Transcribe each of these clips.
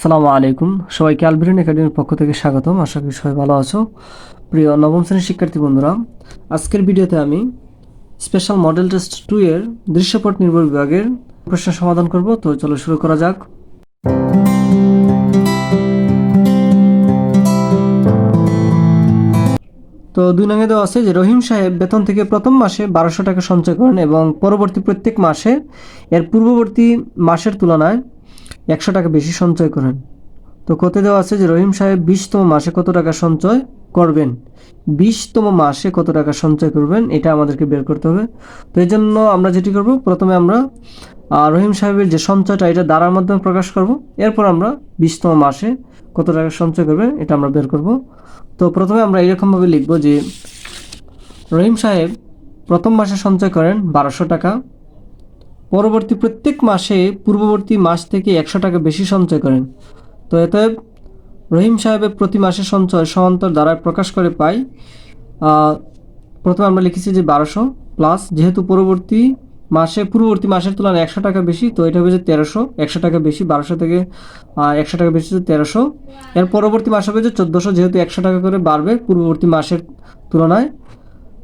সালামু আলাইকুম। সবাইকে আলবিরিন একাডেমির পক্ষ থেকে স্বাগতম। আশা করি সবাই ভালো আছো। প্রিয় নবম শ্রেণির শিক্ষার্থী বন্ধুরা, আজকের ভিডিওতে আমি স্পেশাল মডেল টেস্ট টু এর দৃশ্যপট নির্ভর বিভাগের প্রশ্ন সমাধান করব। তো চলো শুরু করা যাক। তো দুই নঙ্গে দেওয়া আছে যে, রহিম সাহেব বেতন থেকে প্রথম মাসে বারোশো টাকা সঞ্চয় করেন এবং পরবর্তী প্রত্যেক মাসে, এর পূর্ববর্তী মাসের তুলনায় একশো টাকা বেশি সঞ্চয় করেন। তো কত দেওয়া আছে যে রহিম সাহেব বিশতম মাসে কত টাকা সঞ্চয় করবেন? বিশতম মাসে কত টাকা সঞ্চয় করবেন? এটা আমাদেরকে বের করতে হবে। তো এই জন্য আমরা যেটি করব, প্রথমে আমরা রহিম সাহেবের যে সঞ্চয়টা, এটা দ্বারার মাধ্যমে প্রকাশ করব। এরপর আমরা বিশতম মাসে কত টাকা সঞ্চয় করবেন, এটা আমরা বের করব। তো প্রথমে আমরা এরকমভাবে লিখব যে রহিম সাহেব প্রথম মাসে সঞ্চয় করেন বারোশো টাকা পরবর্তী প্রত্যেক মাসে পূর্ববর্তী মাস থেকে একশো টাকা বেশি সঞ্চয় করেন। তো এতে রহিম সাহেবের প্রতি মাসে সঞ্চয় সমান্তর দ্বারা প্রকাশ করে পাই। প্রথমে আমরা লিখেছি যে বারোশো প্লাস যেহেতু পরবর্তী মাসে, পূর্ববর্তী মাসের তুলনায় একশো টাকা বেশি, তো এটা হবে যে তেরোশো, একশো টাকা বেশি, বারোশো থেকে একশো টাকা বেশি তেরোশো। এর পরবর্তী মাস হবে যে চোদ্দোশো, যেহেতু একশো টাকা করে বাড়বে পূর্ববর্তী মাসের তুলনায়।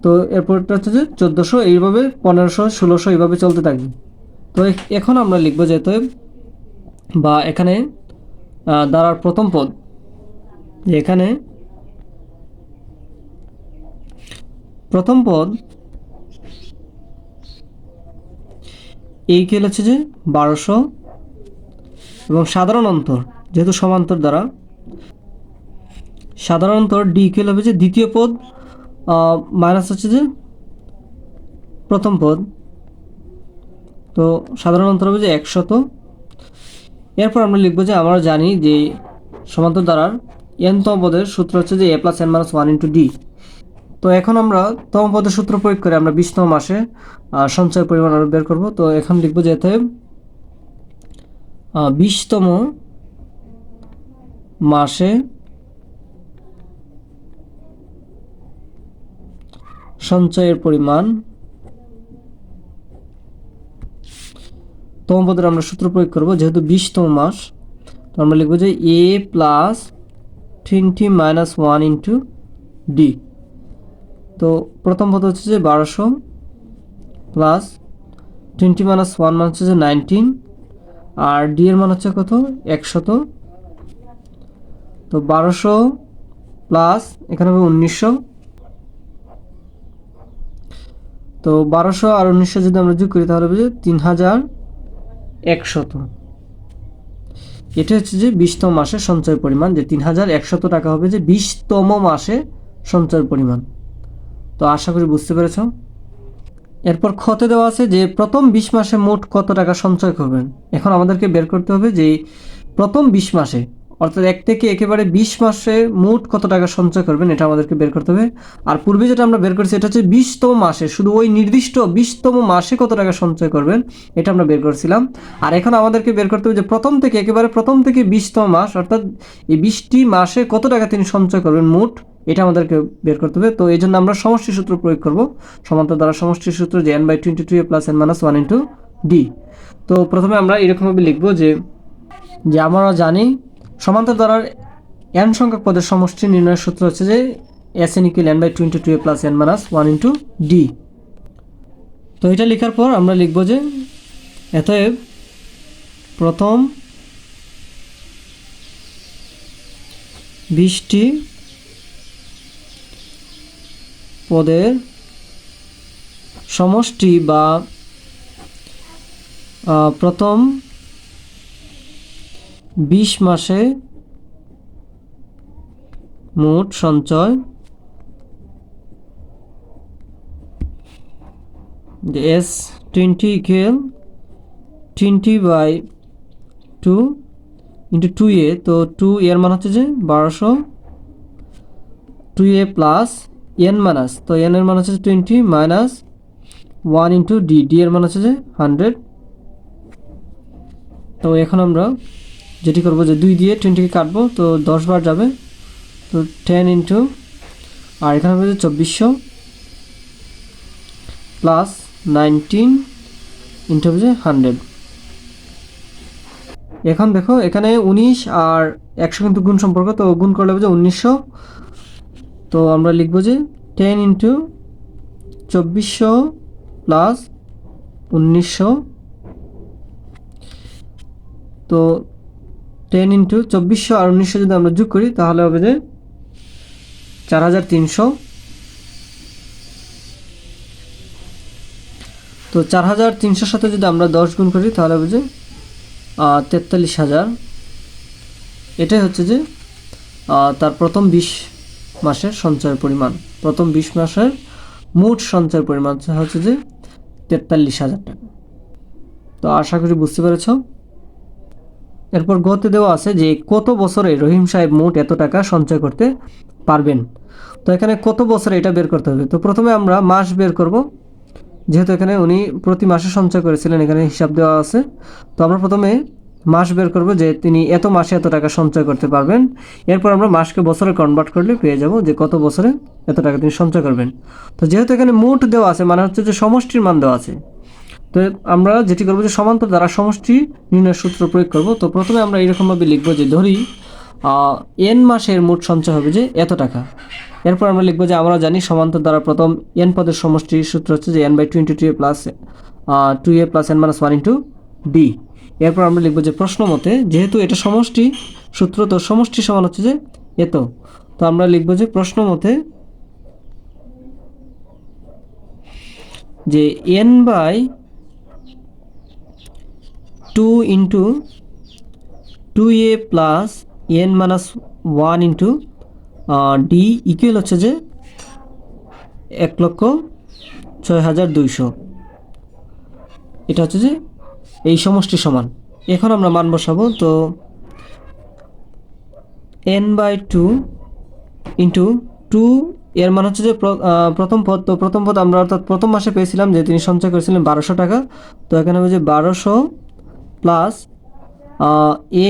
তো এরপরটা হচ্ছে যে চোদ্দোশো, এইভাবে পনেরোশো, ষোলোশো, এইভাবে চলতে থাকবে। তো এখন আমরা লিখব যে অতএব, বা এখানে দ্বারার প্রথম পদ, যে এখানে, প্রথম পদ, এই কেল হচ্ছে যে, বারোশো, এবং সাধারণ অন্তর, যেহেতু সমান্তর দ্বারা, সাধারণ অন্তর ডি কেল হবে যে, দ্বিতীয় পদ মাইনাস হচ্ছে যে, প্রথম পদ তো সাধারণ অন্তর হবে যে একশত। এরপর আমরা লিখব যে আমরা জানি যে সমান্তর দ্বারার এনতম পদের সূত্র হচ্ছে যে a plus n minus one into d তো এখন আমরা তম পদের সূত্র প্রয়োগ করে আমরা বিশতম মাসে সঞ্চয় পরিমাণ আরও বের করব। তো এখন লিখব যে এতে বিশতম মাসে সঞ্চয়ের পরিমাণ তম পদের আমরা সূত্র প্রয়োগ করব, যেহেতু বিশতম মাস, তো আমরা লিখব যে a plus twenty minus one into d তো প্রথম পদ হচ্ছে যে বারোশো প্লাস টোয়েন্টি মাইনাস ওয়ান মান হচ্ছে যে নাইনটিন আর ডি এর মান হচ্ছে কত? একশত। তো বারোশো প্লাস এখানে হবে উনিশশো। তো বারোশো আর উনিশশো যদি আমরা যোগ করি, তাহলে হবে তিন হাজার একশত। এটা হচ্ছে যে বিশতম মাসে সঞ্চয় পরিমাণ, যে তিন হাজার একশত টাকা হবে যে বিশতম মাসে সঞ্চয় পরিমাণ। তো আশা করি বুঝতে পেরেছ? এরপর ক্ষতে দেওয়া আছে যে প্রথম বিশ মাসে মোট কত টাকা সঞ্চয় করবেন? এখন আমাদেরকে বের করতে হবে যে প্রথম বিশ মাসে অর্থাৎ এক থেকে একেবারে বিশ মাসে মোট কত টাকা সঞ্চয় করবেন এটা আমাদেরকে বের করতে হবে। আর পূর্বে যেটা আমরা বের করেছি, এটা হচ্ছে বিশতম মাসে, শুধু ওই নির্দিষ্ট বিশতম মাসে কত টাকা সঞ্চয় করবেন, এটা আমরা বের করছিলাম। আর এখন আমাদেরকে বের করতে হবে যে প্রথম থেকে, একেবারে প্রথম থেকে বিশতম মাস, অর্থাৎ এই বিশটি মাসে কত টাকা তিনি সঞ্চয় করবেন মোট, এটা আমাদেরকে বের করতে হবে। তো এই জন্য আমরা সমষ্টি সূত্র প্রয়োগ করব। সমান্তর দ্বারা সমষ্টি সূত্র যে n by twenty two a plus n minus one into d তো প্রথমে আমরা এরকমভাবে লিখব যে যে আমরা জানি সমান্তর দ্বারার এন সংখ্যক পদের সমষ্টি নির্ণয়ের সূত্র হচ্ছে যে s n equal n by twenty two a plus n minus one into d তো এটা লেখার পর আমরা লিখব যে এতএব প্রথম বিশটি পদের সমষ্টি বা প্রথম বিশ মাসে মোট সঞ্চয় s twenty equal twenty by two into two a তো টু এর মান হচ্ছে যে বারোশো two a plus n minus তো এন এর মান হচ্ছে twenty minus one into d d এর মান হচ্ছে যে হান্ড্রেড তো এখন আমরা যেটি করব যে দুই দিয়ে টোয়েন্টিকে কাটবো, তো দশ বার যাবে, তো টেন ইন্টু আর এখানে হবে যে চব্বিশশো প্লাস নাইনটিন ইন্টু হবে যে হান্ড্রেড এখন দেখো, এখানে উনিশ আর একশো কিন্তু গুণ সম্পর্ক, তো গুণ করলে হবে যে উনিশশো। তো আমরা লিখব যে টেন ইন্টু চব্বিশশো প্লাস উনিশশো। তো টেন ইন্টু চব্বিশশো আর উনিশশো যদি আমরা যোগ করি, তাহলে হবে যে চার হাজার তিনশো। তো চার হাজার তিনশোর সাথে যদি আমরা দশ গুণ করি, তাহলে হবে যে তেতাল্লিশ হাজার। এটাই হচ্ছে যে তার প্রথম বিশ মাসের সঞ্চয়ের পরিমাণ। প্রথম বিশ মাসের মোট সঞ্চয়ের পরিমাণ হচ্ছে যে তেতাল্লিশ হাজার টাকা। তো আশা করি বুঝতে পেরেছ? এরপর গতে দেওয়া আছে যে কত বছরে রহিম সাহেব মোট এত টাকা সঞ্চয় করতে পারবেন। তো এখানে কত বছরে এটা বের করতে হবে? তো প্রথমে আমরা মাস বের করব। যেহেতু এখানে উনি প্রতি মাসে সঞ্চয় করেছিলেন, এখানে হিসাব দেওয়া আছে। তো আমরা প্রথমে মাস বের করব যে তিনি এত মাসে এত টাকা সঞ্চয় করতে পারবেন। এরপর আমরা মাসকে বছরে কনভার্ট করলে পেয়ে যাব যে কত বছরে এত টাকা তিনি সঞ্চয় করবেন। তো যেহেতু এখানে মোট দেওয়া আছে মানে হচ্ছে যে সমষ্টির মান দেওয়া আছে তো আমরা যেটি করব যে সমান্তর দ্বারা সমষ্টি নির্ণয় সূত্র প্রয়োগ করব। তো প্রথমে আমরা এইরকমভাবে লিখব যে ধরি এন মাসের মোট সঞ্চয় হবে যে এত টাকা। এরপর আমরা লিখব যে আমরা জানি সমান্তর দ্বারা প্রথম এন পদের সমষ্টির সূত্র হচ্ছে যে n by twenty two a plus two a plus n minus one into d এরপর আমরা লিখব যে প্রশ্ন মতে, যেহেতু এটা সমষ্টি সূত্র, তো সমষ্টি সমান হচ্ছে যে এত। তো আমরা লিখব যে প্রশ্ন মতে যে n by two into two a plus n minus one into d equal হচ্ছে যে এক লক্ষ ছয় হাজার দুইশো। এটা হচ্ছে যে এই সমষ্টি সমান। এখন আমরা মান বসাবো, তো n by two into two এর মান হচ্ছে যে প্রথম পদ, তো প্রথম পদ আমরা অর্থাৎ প্রথম মাসে পেয়েছিলাম যে তিনি সঞ্চয় করেছিলেন বারোশো টাকা। তো এখানে হবে যে বারোশো plus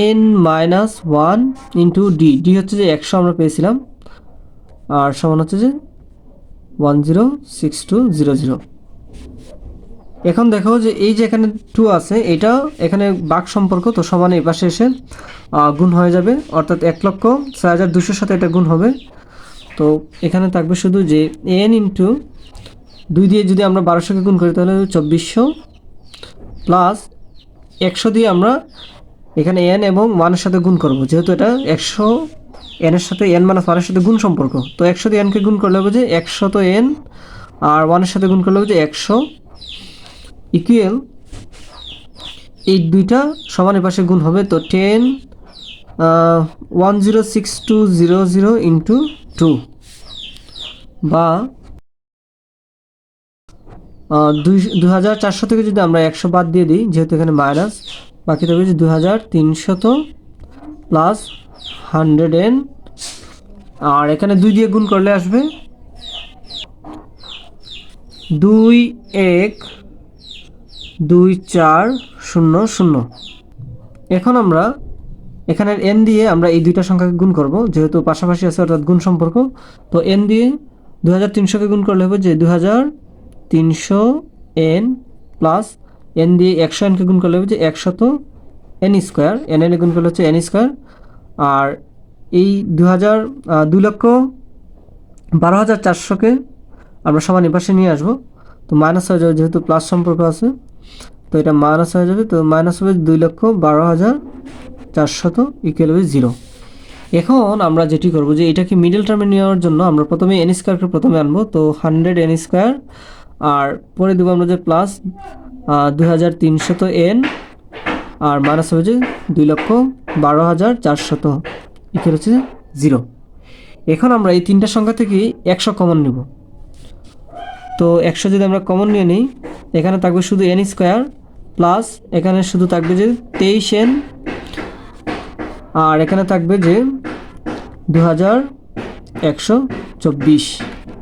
n minus one into d d হচ্ছে যে একশো আমরা পেয়েছিলাম। আর সমান হচ্ছে যে one zero six two zero zero এখন দেখো যে এই যে এখানে টু আছে, এটা এখানে বাক সম্পর্ক, তো সমান এই পাশে এসে গুণ হয়ে যাবে। অর্থাৎ এক লক্ষ ছয় হাজার দুশোর সাথে এটা গুণ হবে। তো এখানে থাকবে শুধু যে এন ইন্টু দুই দিয়ে যদি আমরা বারোশোকে গুণ করি, তাহলে চব্বিশশো প্লাস একশো দিয়ে আমরা এখানে এন এবং ওয়ানের সাথে গুণ করব, যেহেতু এটা একশো এনের সাথে এন মাইনাস ওয়ানের সাথে গুণ সম্পর্ক। তো একশো দিয়ে এনকে গুণ করলে হবে যে একশো তো এন আর ওয়ানের সাথে গুণ করলে হবে যে একশো। ইকুয়াল এই দুইটা সমানের পাশে গুণ হবে, তো ten one zero six two zero zero into two. বা দুই হাজার চারশো থেকে যদি আমরা একশো বাদ দিয়ে দিই, যেহেতু এখানে মাইনাস বাকি থাকবে যে দু হাজার তিনশত প্লাস হান্ড্রেড এন আর এখানে দুই দিয়ে গুণ করলে আসবে দুই এক, দুই চার শূন্য শূন্য। এখন আমরা এখানের এন দিয়ে আমরা এই দুইটা সংখ্যাকে গুণ করব, যেহেতু পাশাপাশি আছে অর্থাৎ গুণ সম্পর্ক, তো এন দিয়ে দু হাজার তিনশোকে গুণ করলে হবে যে দু হাজার তিনশো এন প্লাস এন দিয়ে একশো এনকে গুণ করলে হবে যে একশত এন স্কোয়ার। এন এন গুণ করলে হচ্ছে এন স্কোয়ার। আর এই দু হাজার দুই লক্ষ বারো হাজার চারশোকে আমরা সমান এপাশে নিয়ে আসব। তো মাইনাস হয়ে যাবে যেহেতু প্লাস সম্পর্ক আছে, তো এটা মাইনাস হয়ে যাবে। তো মাইনাস হবে দুই লক্ষ বারো হাজার চারশত ইকুয়াল হবে জিরো এখন আমরা যেটি করব যে এটাকে মিডল টার্মে নেওয়ার জন্য আমরা প্রথমে এন স্কোয়ারকে প্রথমে আনব। তো হান্ড্রেড এন স্কোয়ার আর পরে দেবো আমরা যে প্লাস দুই হাজার তিনশত এন আর মাইনাস হবে যে দুই লক্ষ বারো হাজার চারশত ইকুয়াল হচ্ছে জিরো এখন আমরা এই তিনটা সংখ্যা থেকে একশো কমন নেব। তো একশো যদি আমরা কমন নিয়ে নিই, এখানে থাকবে শুধু এন স্কোয়ার প্লাস এখানে শুধু থাকবে যে তেইশ এন আর এখানে থাকবে যে দু হাজার একশো চব্বিশ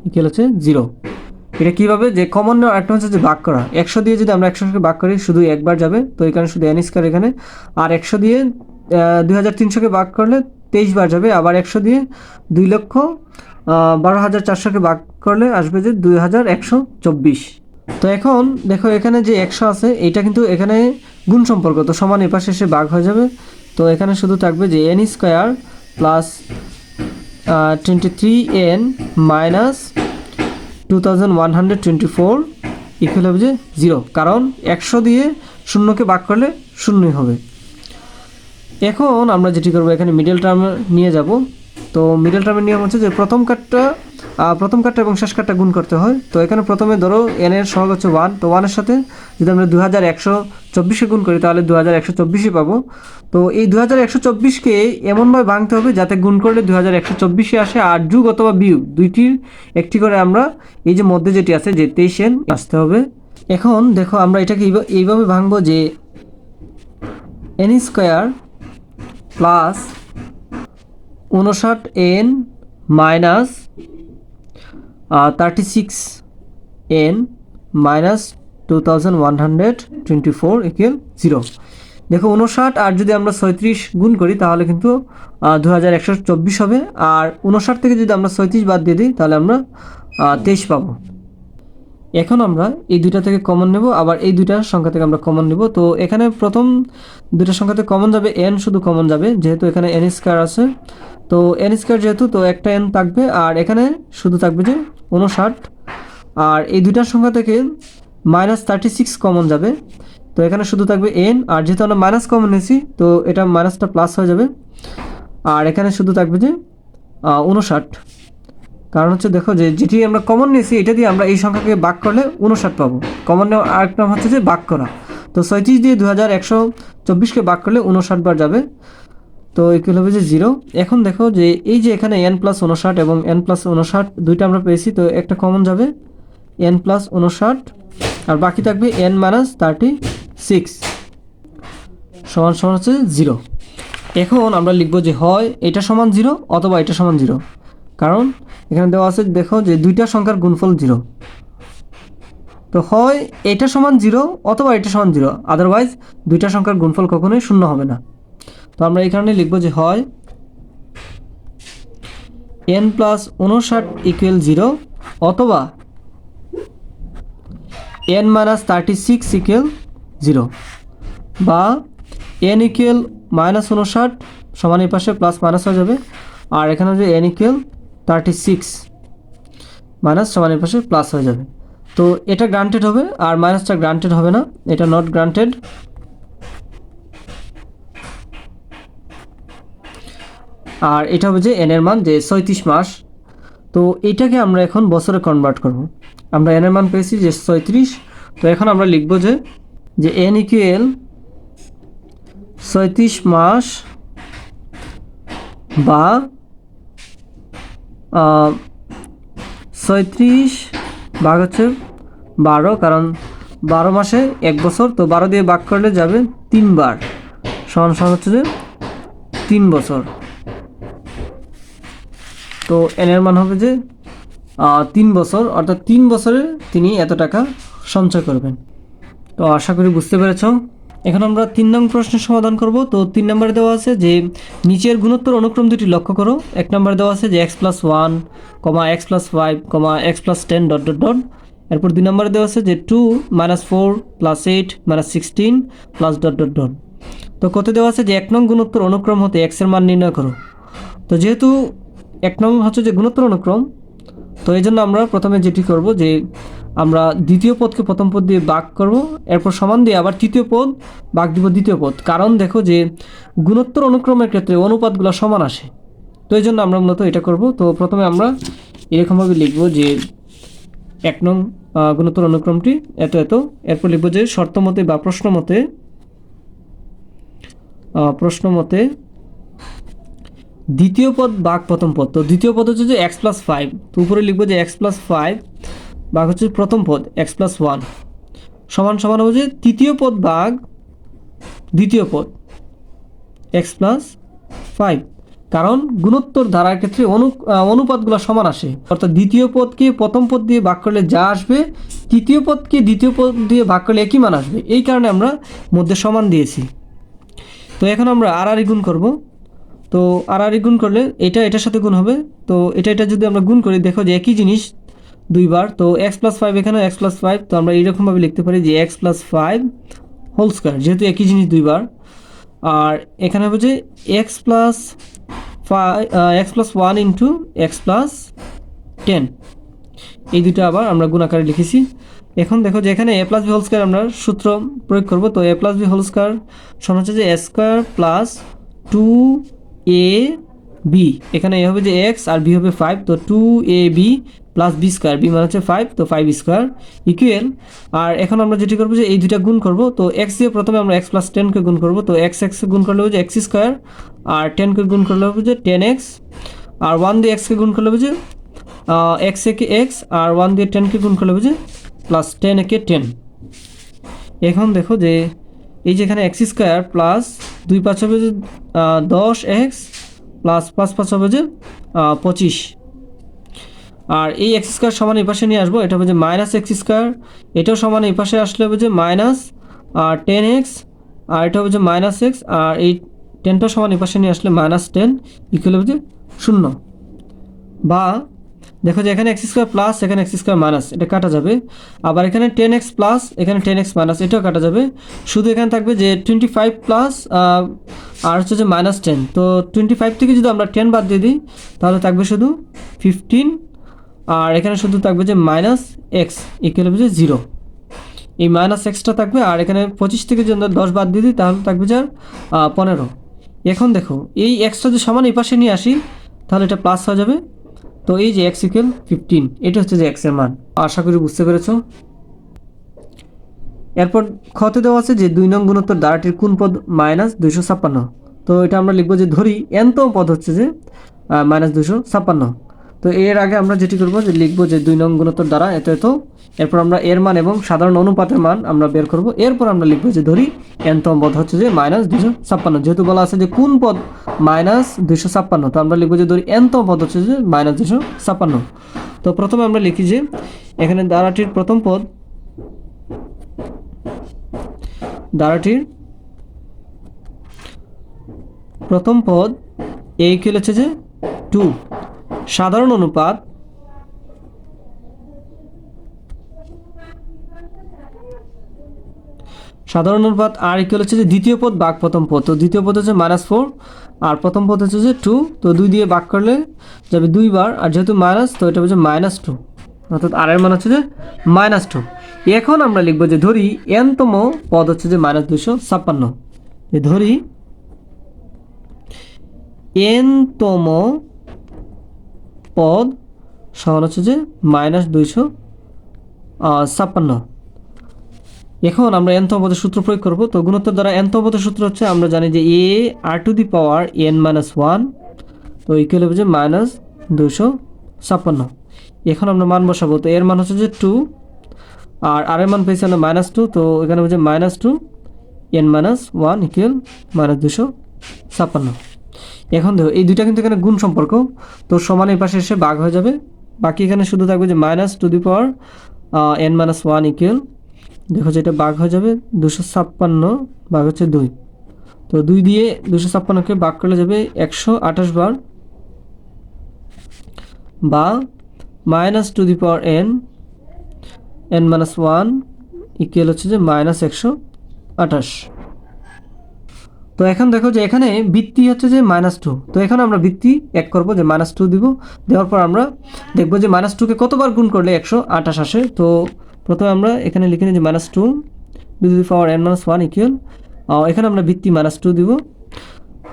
ইকুয়াল হচ্ছে জিরো এটা কীভাবে? যে কমন নেওয়ার একটা হচ্ছে যে ভাগ করা। একশো দিয়ে যদি আমরা একশোকে ভাগ করি, শুধু একবার যাবে। তো এখানে শুধু এন স্কোয়ার এখানে। আর একশো দিয়ে দুই হাজার তিনশোকে ভাগ করলে তেইশ বার যাবে। আবার একশো দিয়ে দুই লক্ষ বারো হাজার চারশোকে ভাগ করলে আসবে যে দুই হাজার একশো চব্বিশ। তো এখন দেখো এখানে যে একশো আছে, এটা কিন্তু এখানে গুণ সম্পর্ক। তো সমান এ পাশে এসে ভাগ হয়ে যাবে। তো এখানে শুধু থাকবে যে n square plus twenty three n minus two thousand one hundred twenty four equal হবে যে জিরো কারণ একশো দিয়ে শূন্যকে বাক করলে শূন্যই হবে। এখন আমরা যেটি করব, এখানে মিডল টার্ম নিয়ে যাব। তো মিডল টার্মের নিয়ম হচ্ছে যে প্রথম কার্ডটা প্রথম কার্ডটা এবং শেষ কার্ডটা গুণ করতে হয়। তো এখানে প্রথমে ধরো এন এর সহগ হচ্ছে ওয়ান তো ওয়ানের সাথে যদি আমরা দু হাজার একশো চব্বিশে গুণ করি, তাহলে দু হাজার একশো চব্বিশে পাবো। তো এই দু হাজার একশো চব্বিশকে এমনভাবে ভাঙতে হবে যাতে গুণ করলে দু হাজার একশো চব্বিশে আসে আর যুগ অথবা বিয়োগ। দুইটির একটি করে আমরা এই যে মধ্যে যেটি আছে, যে তেইশ এন আসতে হবে। এখন দেখো আমরা এটাকে এইভাবে ভাঙবো যে এন স্কোয়ার প্লাস উনষাট n minus thirty six n minus two thousand one hundred twenty four equal zero দেখো উনষাট আর যদি আমরা ছয়ত্রিশ গুণ করি, তাহলে কিন্তু দু হাজার একশো চব্বিশ হবে। আর উনষাট থেকে যদি আমরা ছয়ত্রিশ বাদ দিয়ে দিই, তাহলে আমরা তেইশ পাবো। এখন আমরা এই দুইটা থেকে কমন নেব, আবার এই দুইটা সংখ্যা থেকে আমরা কমন নেব। তো এখানে প্রথম দুইটা সংখ্যা থেকে কমন যাবে এন শুধু কমন যাবে, যেহেতু এখানে এন স্কোয়ার আছে। তো এন স্কোয়ার যেহেতু, তো একটা এন থাকবে, আর এখানে শুধু থাকবে যে উনষাট আর এই দুইটার সংখ্যা থেকে মাইনাস থার্টি সিক্স কমন যাবে। তো এখানে শুধু থাকবে এন আর যেহেতু আমরা মাইনাস কমন নিয়েছি, তো এটা মাইনাসটা প্লাস হয়ে যাবে। আর এখানে শুধু থাকবে যে উনষাট কারণ হচ্ছে দেখো যে যেটি আমরা কমন নিয়েছি, এটা দিয়ে আমরা এই সংখ্যাকে বাক করলে উনষাট পাবো। কমন নেওয়ার আরেকটা নাম হচ্ছে যে বাক করা। তো ছয়ত্রিশ দিয়ে দু হাজার একশো চব্বিশকে বাক করলে উনষাট বার যাবে। তো ইকুয়াল হবে যে জিরো এখন দেখো যে এই যে এখানে এন প্লাস উনষাট এবং এন প্লাস উনষাট দুইটা আমরা পেয়েছি, তো একটা কমন যাবে। এন প্লাস উনষাট আর বাকি থাকবে এন মাইনাস থার্টি সিক্স সমান সমান হচ্ছে জিরো এখন আমরা লিখব যে হয় এটা সমান জিরো অথবা এটা সমান জিরো কারণ এখানে দেওয়া আছে, দেখো যে দুইটা সংখ্যার গুণফল জিরো। তো হয় এটা সমান জিরো অথবা এটা সমান জিরো। আদারওয়াইজ দুইটা সংখ্যার গুণফল কখনোই শূন্য হবে না। তো আমরা কারণে লিখব যে হয় এন প্লাস উনষাট ইকুয়াল জিরো অথবা n minus thirty six equal zero বা এন ইকুয়াল মাইনাস উনষাট সমান এই পাশে প্লাস মাইনাস হয়ে যাবে। আর এখানে যে n equal thirty six minus সমান এই পাশে প্লাস হয়ে যাবে। তো এটা গ্রান্টেড হবে, আর মাইনাসটা গ্রান্টেড হবে না। এটা নট গ্রান্টেড আর এটা হবে যে এন এর মান, যে ছয়ত্রিশ মাস। তো এটাকে আমরা এখন বছরে কনভার্ট করব। আমরা এন এর মান পেয়েছি যে ছয়ত্রিশ। তো এখন আমরা লিখব যে যে এন ইকুয়েল ছয়ত্রিশ মাস বা ছয়ত্রিশ ভাগ হচ্ছে বারো, কারণ বারো মাসে এক বছর, তো বারো দিয়ে ভাগ করলে যাবে তিনবার। সমান সমান হচ্ছে যে তিন বছর। তো এনের মান হবে যে তিন বছর, অর্থাৎ তিন বছরে তিনি এত টাকা সঞ্চয় করবেন। তো আশা করি বুঝতে পেরেছ। এখন আমরা তিন নং প্রশ্নের সমাধান করব। তো তিন নম্বরে দেওয়া আছে যে, নিচের গুণোত্তর অনুক্রম দুটি লক্ষ্য করো। এক নম্বরে দেওয়া আছে যে x plus one comma x plus five comma x plus ten dot dot dot এরপর দুই নম্বরে দেওয়া আছে যে two minus four plus eight minus sixteen plus dot dot dot তো কত দেওয়া আছে যে, এক নং গুণোত্তর অনুক্রম হতে এক্সের মান নির্ণয় করো। তো যেহেতু এক নং হচ্ছে যে গুণোত্তর অনুক্রম, তো এই জন্য আমরা প্রথমে যেটি করব যে আমরা দ্বিতীয় পদকে প্রথম পদ দিয়ে বাক করব, এরপর সমান দিয়ে আবার তৃতীয় পদ, বাক দিব দ্বিতীয় পদ। কারণ দেখো যে গুণোত্তর অনুক্রমের ক্ষেত্রে অনুপাতগুলো সমান আসে। তো এই জন্য আমরা মূলত এটা করব। তো প্রথমে আমরা এরকমভাবে লিখব যে এক নং গুণোত্তর অনুক্রমটি এত এত। এরপর লিখব যে শর্ত মতে বা প্রশ্ন মতে প্রশ্ন মতে দ্বিতীয় পদ বাঘ প্রথম পদ। তো দ্বিতীয় পদ হচ্ছে যে এক্স প্লাস ফাইভ তো উপরে লিখব যে এক্স প্লাস ফাইভ বাঘ হচ্ছে প্রথম পদ এক্স প্লাস ওয়ান সমান সমান যে তৃতীয় পদ বাঘ, দ্বিতীয় পদ এক্স প্লাস ফাইভ কারণ গুণোত্তর ধারার ক্ষেত্রে অনু অনুপাতগুলো সমান আসে। অর্থাৎ দ্বিতীয় পদকে প্রথম পদ দিয়ে ভাগ করলে যা আসবে, তৃতীয় পদকে দ্বিতীয় পদ দিয়ে ভাগ করলে একই মান আসবে। এই কারণে আমরা মধ্যে সমান দিয়েছি। তো এখন আমরা আর গুণ করব। তো আর গুণ করলে এটা, এটার সাথে গুণ হবে। তো এটা এটা যদি আমরা গুণ করি, দেখো যে একই জিনিস দুইবার, তো এক্স প্লাস ফাইভ এখানে এক্স প্লাস ফাইভ তো আমরা এইরকমভাবে লিখতে পারি যে x plus five whole square যেহেতু একই জিনিস দুইবার। আর এখানে হবে যে x plus five x plus one into x plus ten এই দুটো আবার আমরা গুণাকারে লিখেছি। এখন দেখো যে এখানে a plus b whole square আমরা সূত্র প্রয়োগ করব, তো a plus b whole square সমান হচ্ছে যে a square plus two a b এখানে এ হবে যে এক্স আর বি হবে ফাইভ তো two a b plus b square b মানে হচ্ছে ফাইভ তো ফাইভ স্কোয়ার ইকুয়েল আর এখন আমরা যেটি করব যে এই দুইটা গুণ করব, তো এক্স দিয়ে প্রথমে আমরা এক্স প্লাস টেনকে গুণ করব, তো এক্স এক্স গুণ করলে হবে এক্স স্কোয়ার আর টেনকে গুণ করলে হবে যে টেন এক্স আর ওয়ান দিয়ে এক্সকে গুণ করলে হবে যে এক্স একে এক্স আর ওয়ান দিয়ে টেনকে গুণ করলে হবে যে প্লাস টেন একে টেন এখন দেখো যে, এই যেখানে এক্স স্কোয়ার প্লাস দুই পাঁচ হবে যে দশ এক্স প্লাস পাঁচ পাঁচ হবে যে পঁচিশ। আর এই এক্স স্কোয়ার সমান এই পাশে নিয়ে আসব, এটা হবে যে মাইনাস এক্স স্কোয়ার এটাও সমান এই পাশে আসলে হবে যে মাইনাস আর টেন এক্স আর এটা হবে যে মাইনাস এক্স আর এই টেনটাও সমান এই পাশে নিয়ে আসলে মাইনাস টেন ইকুয়াল হবে যে শূন্য। বা দেখো যে এখানে এক্স স্কোয়ার প্লাস এখানে এক্স স্কোয়ার মাইনাস এটা কাটা যাবে। আবার এখানে টেন এক্স প্লাস এখানে টেন এক্স মাইনাস এটাও কাটা যাবে। শুধু এখানে থাকবে যে টোয়েন্টি ফাইভ প্লাস আর হচ্ছে যে মাইনাস টেন তো টোয়েন্টি ফাইভ থেকে যদি আমরা টেন বাদ দিয়ে দিই, তাহলে থাকবে শুধু ফিফটিন আর এখানে শুধু থাকবে যে মাইনাস এক্স ইকুয়াল হবে যে জিরো এই মাইনাস এক্সটা থাকবে, আর এখানে পঁচিশ থেকে যদি দশ বাদ দিয়ে দিই, তাহলে থাকবে যে পনেরো। এখন দেখো, এই এক্সটা যদি সমান এই পাশে নিয়ে আসি, তাহলে এটা প্লাস হয়ে যাবে। তো এই যে এক্স ইকুয়াল ফিফটিন এটা হচ্ছে যে এক্সের মান। আশা করি বুঝতে পেরেছ? এরপর ক্ষতে দেওয়া আছে যে দুই নং গুণোত্তর দ্বারাটির কোন পদ মাইনাস দুইশো ছাপ্পান্ন। তো এটা আমরা লিখব যে ধরি এনতম পদ হচ্ছে যে মাইনাস দুইশো ছাপ্পান্ন। তো এর আগে আমরা যেটি করব যে লিখব যে দুই নং গুণোত্তর দ্বারা এত এত। এরপর আমরা এর মান এবং সাধারণ অনুপাতের মান আমরা বের করব। এরপর আমরা লিখব যে ধরি এনতম পদ হচ্ছে যে মাইনাস দুশো ছাপ্পান্ন। যেহেতু বলা আছে যে কোন পদ মাইনাস দুইশো ছাপ্পান্ন, তো আমরা লিখব যে ধরি এনতম পদ হচ্ছে যে মাইনাস দুশো ছাপ্পান্ন। তো প্রথমে আমরা লিখি যে এখানে দ্বারাটির প্রথম পদ, দ্বারাটির প্রথম পদ এ ইকুয়াল হচ্ছে যে টু সাধারণ অনুপাত সাধারণ অনুপাত আর ইকুয়াল হচ্ছে যে দ্বিতীয় পদ বাঘ প্রথম পদ। তো দ্বিতীয় পদ হচ্ছে মাইনাস ফোর আর প্রথম পদ হচ্ছে যে টু তো দুই দিয়ে বাঘ করলে যাবে দুইবার আর যেহেতু মাইনাস তো এটা হচ্ছে মাইনাস টু অর্থাৎ আর এর মান হচ্ছে যে মাইনাস টু এখন আমরা লিখব যে ধরি এনতম পদ হচ্ছে যে মাইনাস দুশো ছাপ্পান্ন। ধরি এনতম পদ, সমান হচ্ছে যে মাইনাস দুইশো ছাপ্পান্ন। এখন আমরা এনতম সূত্র প্রয়োগ করব। তো গুণোত্তর দ্বারা এনতম সূত্র হচ্ছে, আমরা জানি যে এ আর to the power n minus one তো ইকুয়াল হবে যে মাইনাস দুশো ছাপ্পান্ন। এখন আমরা মান বসাবো। তো এর মান হচ্ছে যে টু আর আর এর মান পেয়েছি আমরা মাইনাস টু তো এখানে হচ্ছে minus two N minus one equal minus দুশো ছাপ্পান্ন। এখন দেখো, এই দুইটা কিন্তু এখানে গুণ সম্পর্ক। তো সমান এই পাশে এসে বাঘ হয়ে যাবে। বাকি এখানে শুধু থাকবে যে minus two the power N minus one equal দেখো যে এটা ভাগ হয়ে যাবে, দুশো ছাপ্পান্ন ভাগ হচ্ছে দুই। তো দুই দিয়ে দুশো ছাপ্পান্নকে ভাগ করলে যাবে একশো আঠাশ বার। বা minus two the power N N minus one equal হচ্ছে যে মাইনাস একশো আঠাশ। তো এখন দেখো যে এখানে বৃত্তি হচ্ছে যে মাইনাস টু তো এখন আমরা বৃত্তি এক করব যে মাইনাস টু দিব। দেওয়ার পর আমরা দেখব যে মাইনাস টুকে কতবার গুণ করলে একশো আঠাশ আসে। তো প্রথমে আমরা এখানে লিখে নিই যে minus two to power N minus one equal এখানে আমরা বৃত্তি মাইনাস টু দিব।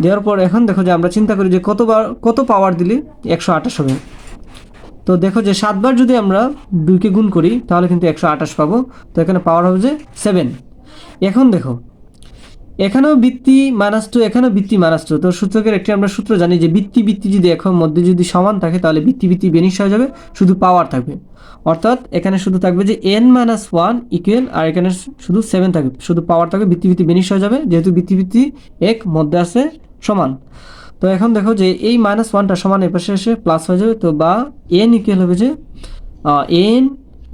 দেওয়ার পর এখন দেখো যে আমরা চিন্তা করি যে কতবার, কত পাওয়ার দিলে একশো আঠাশ হবে। তো দেখো যে সাতবার যদি আমরা দুইকে গুণ করি, তাহলে কিন্তু একশো আঠাশ পাবো। তো এখানে পাওয়ার হবে যে সেভেন এখন দেখো এখানেও বৃত্তি মাইনাস টু এখানেও বৃত্তি মাইনাস টু তো সূচকের একটি আমরা সূত্র জানি যে বৃত্তি বৃত্তি যদি এখন মধ্যে যদি সমান থাকে, তাহলে বৃত্তি বৃত্তি বেনিশ হয়ে যাবে, শুধু পাওয়ার থাকবে। অর্থাৎ এখানে শুধু থাকবে যে এন মাইনাস ওয়ান ইকুয়াল আর এখানে শুধু সেভেন থাকবে। শুধু পাওয়ার থাকবে বৃত্তি বৃত্তি বেনিশ হয়ে যাবে, যেহেতু বৃত্তি বৃত্তি এক, মধ্যে আছে সমান। তো এখন দেখো যে এই মাইনাস ওয়ানটা সমান এ পাশে এসে প্লাস হয়ে যাবে, তো বা এন ইকুয়েল হবে যে N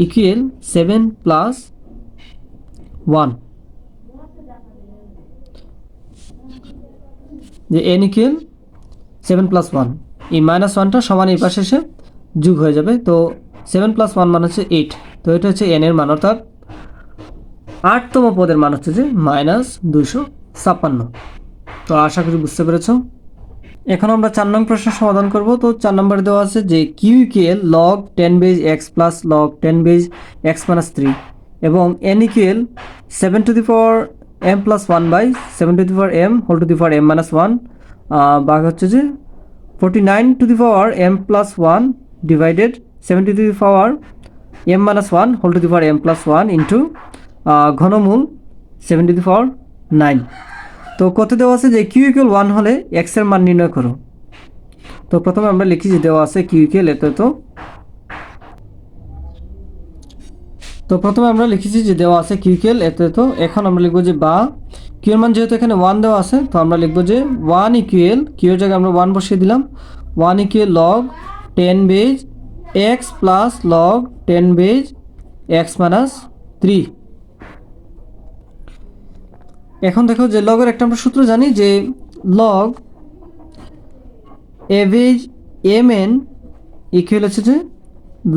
equal seven plus one যে N equal seven plus one এই মাইনাস ওয়ানটা সমান এই পাশে এসে যোগ হয়ে যাবে। তো সেভেন প্লাস ওয়ান মান হচ্ছে এইট তো এটা হচ্ছে এন এর মান, অর্থাৎ আটতম পদের মান হচ্ছে যে মাইনাস দুইশো ছাপ্পান্ন। তো আশা করি বুঝতে পেরেছ। এখন আমরা চার নং প্রশ্নের সমাধান করব। তো চার নম্বরে দেওয়া আছে যে Q equal log ten base X plus log ten base X minus three এবং N equal seven to the power M plus one by seven to the power M whole to the power M minus one বাঘ হচ্ছে যে forty nine to the power M plus one divided seven to the power M minus one whole to the power M plus one into ঘনমূল seven to the power nine তো কত দেওয়া আছে যে Q equal one হলে এক্সের মান নির্ণয় করো। তো প্রথমে আমরা লিখি যে দেওয়া আছে কিউ ইকুয়াল এত তো তো প্রথমে আমরা লিখেছি যে দেওয়া আছে কিউ ইকুয়াল এত তো এখন আমরা লিখব যে বা। কিউ এর মান যেহেতু এখানে ওয়ান দেওয়া আছে, তো আমরা লিখব যে ওয়ান ইকুয়েল কিউ এর জায়গায় আমরা ওয়ান বসিয়ে দিলাম। One equal log ten base X plus log ten base X minus three এখন দেখো যে লগের একটা আমরা সূত্র জানি যে log a base M N equal হচ্ছে যে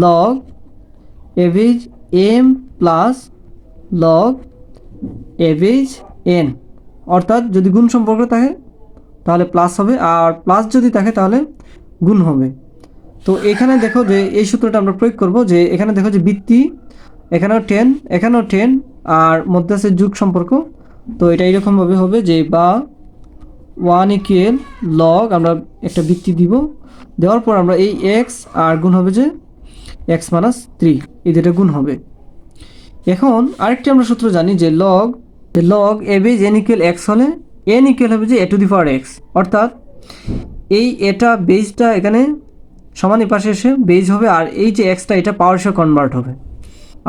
log a base M plus log a base N অর্থাৎ যদি গুণ সম্পর্ক থাকে, তাহলে প্লাস হবে। আর প্লাস যদি থাকে, তাহলে গুণ হবে। তো এখানে দেখো যে এই সূত্রটা আমরা প্রয়োগ করব যে এখানে দেখো যে বৃত্তি, এখানেও টেন এখানেও টেন আর মধ্যে আছে যুগ সম্পর্ক। তো এটা এইরকমভাবে হবে যে বা ওয়ান ইকুয়েল লগ আমরা একটা বৃত্তি দিব। দেওয়ার পর আমরা এই এক্স আর গুণ হবে যে এক্স মাইনাস থ্রি, এই দুটো গুণ হবে। এখন আরেকটি আমরা সূত্র জানি যে log log A base N equal X হলে এন ইকুয়াল হবে যে এ টু দি পাওয়ার এক্স অর্থাৎ এই এটা বেজটা এখানে সমান পাশে এসে বেজ হবে আর এই যে এক্সটা এটা পাওয়ার হিসেবে কনভার্ট হবে।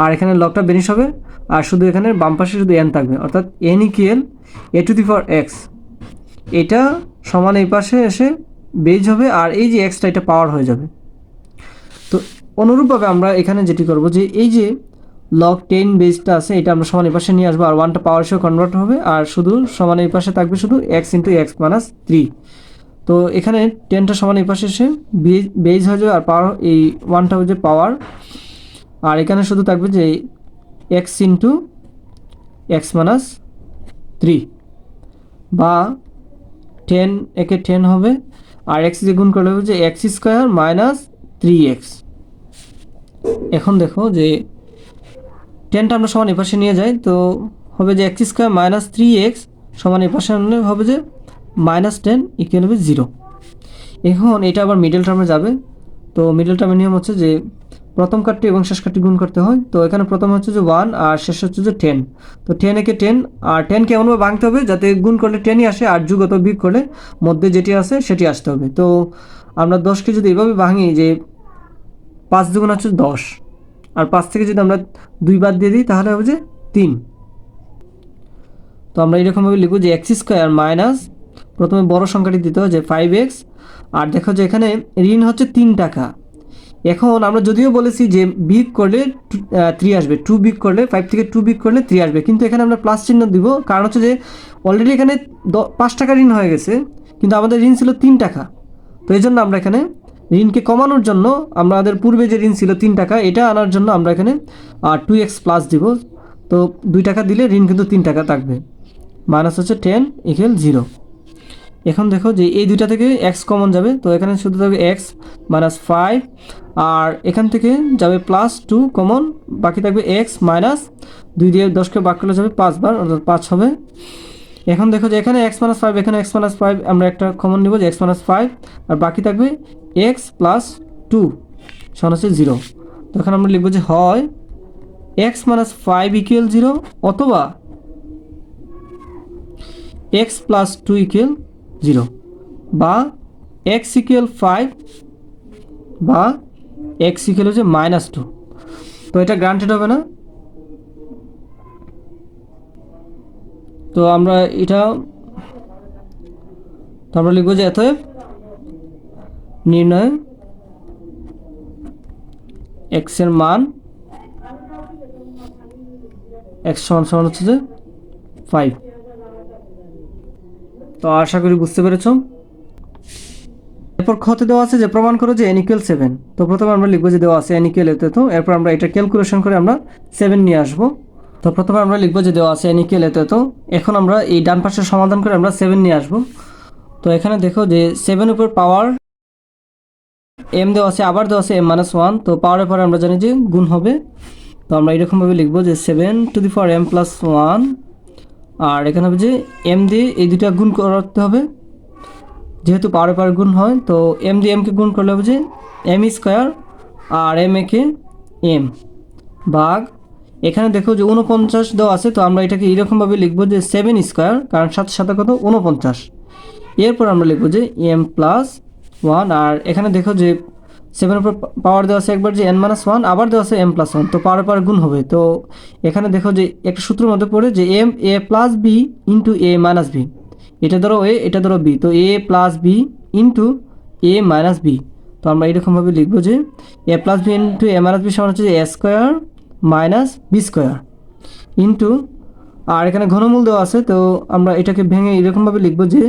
আর এখানে লগটা বেনিশ হবে আর শুধু এখানে বাম পাশে শুধু এন থাকবে। অর্থাৎ N equal A to the power X এটা সমান এই পাশে এসে বেজ হবে আর এই যে এক্সটা এটা পাওয়ার হয়ে যাবে। অনুরূপভাবে আমরা এখানে যেটি করব যে এই যে লগ টেন বেজটা আছে, এটা আমরা সমান এই পাশে নিয়ে আসব, আর ওয়ানটা পাওয়ার হিসেবে কনভার্ট হবে, আর শুধু সমান এই পাশে থাকবে শুধু X into X minus three তো এখানে টেনটা সমান এই পাশে এসে বেজ হয়ে যাবে, আর পাওয়ার এই ওয়ানটা হয়ে হচ্ছে পাওয়ার আর এখানে শুধু থাকবে যে X into X minus three বা টেন একে টেন হবে, আর এক্স দিয়ে গুণ করলে হবে যে X square minus three X এখন দেখো যে টেনটা আমরা সমান এপাশে নিয়ে যাই, তো হবে যে X square minus three X সমান এপাশে আনলে হবে যে মাইনাস টেন ইকুয়াল হবে জিরো এখন এটা আবার মিডল টার্মে যাবে, তো মিডল টার্মের নিয়ম হচ্ছে যে প্রথম কার্ডটি এবং শেষ কার্ডটি গুণ করতে হয়, তো এখানে প্রথম হচ্ছে যে ওয়ান আর শেষ হচ্ছে যে টেন তো টেন একে টেন আর টেনকে এমনভাবে ভাঙতে হবে যাতে গুণ করলে টেনই আসে আর যুগত বিগ করলে মধ্যে যেটি আসে সেটি আসতে হবে। তো আমরা দশকে যদি এভাবে ভাঙি যে পাঁচ দুগুণ হচ্ছে দশ। আর পাঁচ থেকে যদি আমরা দুই বাদ দিয়ে দিই, তাহলে হবে যে তিন। তো আমরা এরকমভাবে লিখব যে এক্স স্কোয়ার মাইনাস প্রথমে বড় সংখ্যাটি দিতে হয় যে ফাইভ এক্স। আর দেখো যে এখানে ঋণ হচ্ছে তিন টাকা। এখন আমরা যদিও বলেছি যে বিগ করলে থ্রি আসবে টু বিগ করলে ফাইভ থেকে টু বিগ করলে থ্রি আসবে। কিন্তু এখানে আমরা প্লাস চিহ্ন দিব, কারণ হচ্ছে যে অলরেডি এখানে পাঁচ টাকা ঋণ হয়ে গেছে, কিন্তু আমাদের ঋণ ছিল তিন টাকা। তো এই জন্য আমরা এখানে ঋণকে কমানোর জন্য আমাদের পূর্বে যে ঋণ ছিল তিন টাকা, এটা আনার জন্য আমরা এখানে টু এক্স প্লাস দিব। তো দুই টাকা দিলে ঋণ কিন্তু তিন টাকা থাকবে। মাইনাস হচ্ছে টেন ইকুয়াল জিরো এখন দেখো যে এই দুইটা থেকে এক্স কমন যাবে, তো এখানে শুধু থাকবে এক্স মাইনাস ফাইভ আর এখান থেকে যাবে প্লাস টু কমন বাকি থাকবে এক্স মাইনাস দুই দিয়ে দশকে বাক করলে যাবে পাঁচবার অর্থাৎ পাঁচ হবে। এখন দেখো যে এখানে এক্স মাইনাস ফাইভ এখানে এক্স মাইনাস ফাইভ আমরা একটা কমন নেব যে এক্স মাইনাস ফাইভ আর বাকি থাকবে এক্স প্লাস টু সমান হচ্ছে জিরো তো এখানে আমরা লিখব যে হয় X minus five equal zero অথবা X plus two equal zero বা এক্স ইকুয়াল ফাইভ বা এক্স ইকুয়াল হচ্ছে মাইনাস টু তো এটা গ্রান্টেড হবে না। তো আমরা এটা, তো আমরা লিখব যে এতএব নির্ণয় এক্সের মান এক্স সমান হচ্ছে যে ফাইভ তো আশা করি বুঝতে পেরেছ। এরপর খতে দেওয়া আছে যে প্রমাণ করো যে এনিকুয়াল সেভেন তো প্রথমে আমরা লিখব যে দেওয়া আছে এনিকুয়াল এতে, তো এরপর আমরা এটা ক্যালকুলেশন করে আমরা সেভেন নিয়ে আসব। তো প্রথমে আমরা লিখব যে দেওয়া আছে এন ইকুয়াল এত এত এখন আমরা এই ডান পাশের সমাধান করে আমরা সেভেন নিয়ে আসব। তো এখানে দেখো যে সেভেন উপর পাওয়ার এম দেওয়া আছে, আবার দেওয়া আছে এম মাইনাস ওয়ান তো পাওয়ারের পরে আমরা জানি যে গুণ হবে। তো আমরা এরকমভাবে লিখব যে seven to the four M plus one আর এখানে হবে যে এম দিয়ে এই দুটা গুণ করতে হবে। যেহেতু পাওয়ারে পাওয়ার গুণ হয়, তো এম দিয়ে এমকে গুণ করলে হবে যে এম স্কোয়ার আর এম একে এম ভাগ। এখানে দেখো যে উনপঞ্চাশ দেওয়া আছে, তো আমরা এটাকে এরকমভাবে লিখব যে সেভেন স্কোয়ার কারণ সাথে সাথে কত? উনপঞ্চাশ এরপর আমরা লিখব যে এম প্লাস ওয়ান, আর এখানে দেখো যে সেভেনের উপর পাওয়ার দেওয়া আছে একবার যে এন মাইনাস ওয়ান আবার দেওয়া আছে এম প্লাস ওয়ান তো পাওয়ার পাওয়ার গুণ হবে। তো এখানে দেখো যে একটা সূত্রের মধ্যে পড়ে যে M A plus B into A minus B এটা ধরো এ এটা ধরো বি তো A plus B into A minus B তো আমরা এরকমভাবে লিখব যে A plus B into A minus B সমান হচ্ছে যে A square minus B square into আর এখানে ঘনমূল দেওয়া আছে, তো আমরা এটাকে ভেঙে এরকমভাবে লিখব যে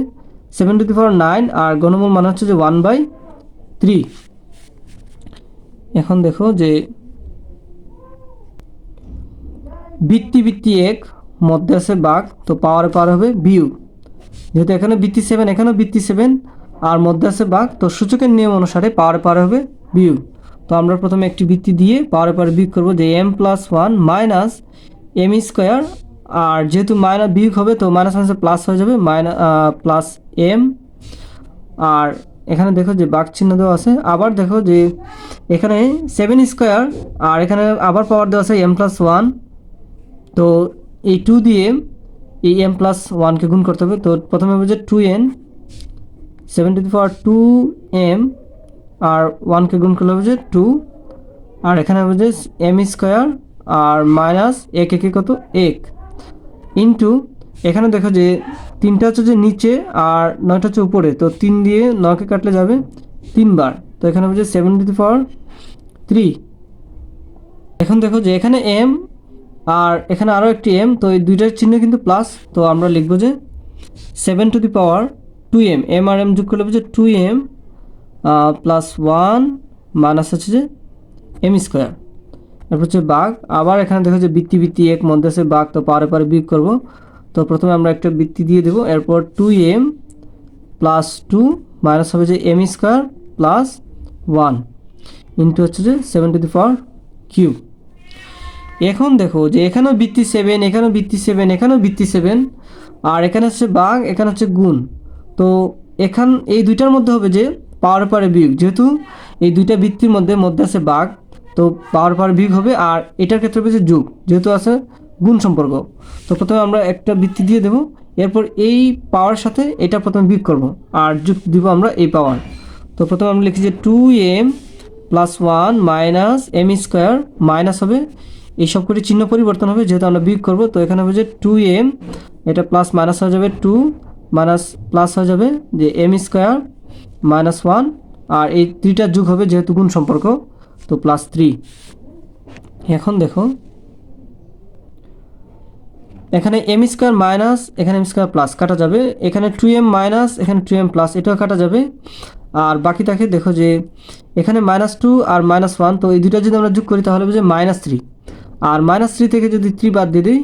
seven to the power nine আর ঘনমূল মানে হচ্ছে যে ওয়ান বাই থ্রি এখন দেখো যে বৃত্তি বৃত্তি এক, মধ্যে আছে বাঘ, তো পাওয়ারে পাওয়ার হবে বিউ যেহেতু এখানে বৃত্তি সেভেন এখানেও বৃত্তি সেভেন আর মধ্যে আছে বাঘ, তো সূচকের নিয়ম অনুসারে পাওয়ারে পাওয়ার হবে বিউ তো আমরা প্রথমে একটি বৃত্তি দিয়ে পাওয়ারে পাওয়ারে বিয়োগ করব যে M plus one minus M square আর যেহেতু মাইনাস বিয়োগ হবে তো মাইনাস মাইনাসে প্লাস হয়ে যাবে মাইনাস প্লাস এম আর এখানে দেখো যে বাঘ চিহ্ন দেওয়া আছে, আবার দেখো যে এখানে সেভেন স্কোয়ার আর এখানে আবার পাওয়ার দেওয়া আছে এম প্লাস ওয়ান তো এই টু দিয়ে এই এম প্লাস ওয়ানকে গুণ করতে হবে, তো প্রথমে হবে যে two N seven to power two M আর ওয়ানকে গুণ করলে হবে যে টু আর এখানে হবে যে এম স্কোয়ার আর মাইনাস এক একে কত? এক। ইন্টু এখানে দেখো যে তিনটা হচ্ছে যে নিচে আর নয়টা হচ্ছে উপরে। তো তিন দিয়ে নয়কে কাটলে যাবে তিনবার। তো এখানে যে seven to the power three এখন দেখো যে এখানে এম আর এখানে আরও একটি এম তো এই দুইটার চিহ্ন কিন্তু প্লাস তো আমরা লিখব যে seven to the power two M M R M যোগ করলে যে two M plus one minus হচ্ছে যে এম স্কোয়ার তারপর হচ্ছে বাঘ। আবার এখানে দেখো যে বৃত্তি বৃত্তি এক মধ্যে আছে বাঘ, তো পারে পারে বিয়োগ করব। তো প্রথমে আমরা একটা বৃত্তি দিয়ে দেবো। এরপর two M plus two minus হবে যে M square plus one into হচ্ছে যে seven to the power cube এখন দেখো যে এখানেও বৃত্তি সেভেন এখানেও বৃত্তি সেভেন এখানেও বৃত্তি সেভেন আর এখানে হচ্ছে বাঘ, এখানে হচ্ছে গুণ। তো এখান, এই দুইটার মধ্যে হবে যে পাওয়ার পারে বিয়োগ। যেহেতু এই দুইটা বৃত্তির মধ্যে মধ্যে আছে বাঘ তো পাওয়ার পাওয়ার বিয়োগ হবে আর এটার ক্ষেত্রে যে যোগ যেহেতু আছে গুণ সম্পর্ক। তো প্রথমে আমরা একটা বৃত্তি দিয়ে দেবো, এরপর এই পাওয়ার সাথে এটা প্রথমে বিয়োগ করব আর যোগ দিব আমরা এই পাওয়ার তো প্রথমে আমরা লিখি যে two M plus one minus M square minus হবে। এই সব করে চিহ্ন পরিবর্তন হবে, যেহেতু আমরা বিয়োগ করব, তো এখানে হবে যে টু এম এটা প্লাস মাইনাস হয়ে যাবে টু মাইনাস প্লাস হয়ে যাবে যে এম স্কোয়ার মাইনাস ওয়ান আর এই থ্রিটা যুগ হবে যেহেতু গুণ সম্পর্ক। তো প্লাস থ্রি এখন দেখো। এখানে এম স্কোয়ার মাইনাস এখানে এম স্কোয়ার প্লাস কাটা যাবে। এখানে টু এম মাইনাস এখানে টু এম প্লাস এটাও কাটা যাবে। আর বাকি থাকে দেখো যে, এখানে মাইনাস টু আর মাইনাস ওয়ান তো এই দুটো যদি আমরা যোগ করি তাহলে যে মাইনাস থ্রি আর মাইনাস থ্রি থেকে যদি থ্রি বাদ দিয়ে দিই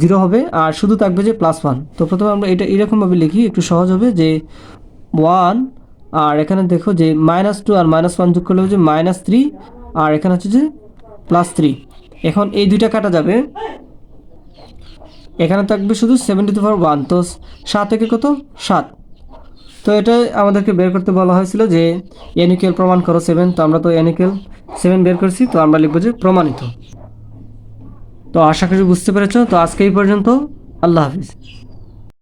জিরো হবে। আর শুধু থাকবে যে প্লাস ওয়ান তো প্রথমে আমরা এটা এরকমভাবে লিখি, একটু সহজ হবে যে ওয়ান আর এখানে দেখো যে মাইনাস টু আর মাইনাস ওয়ান যোগ করলে হচ্ছে মাইনাস থ্রি আর এখানে হচ্ছে যে প্লাস থ্রি এখন এই দুইটা কাটা যাবে। এখানে থাকবে শুধু সেভেন্টি টু ফোর ওয়ান তো সাত থেকে কত? সাত। তো এটা আমাদেরকে বের করতে বলা হয়েছিল যে এনিকেল প্রমাণ করো সেভেন তো আমরা তো এনিকেল সেভেন বের করছি, তো আমরা লিখব যে প্রমাণিত। তো আশা করি বুঝতে পেরেছ, তো আজকে এই পর্যন্ত আল্লাহ হাফিজ।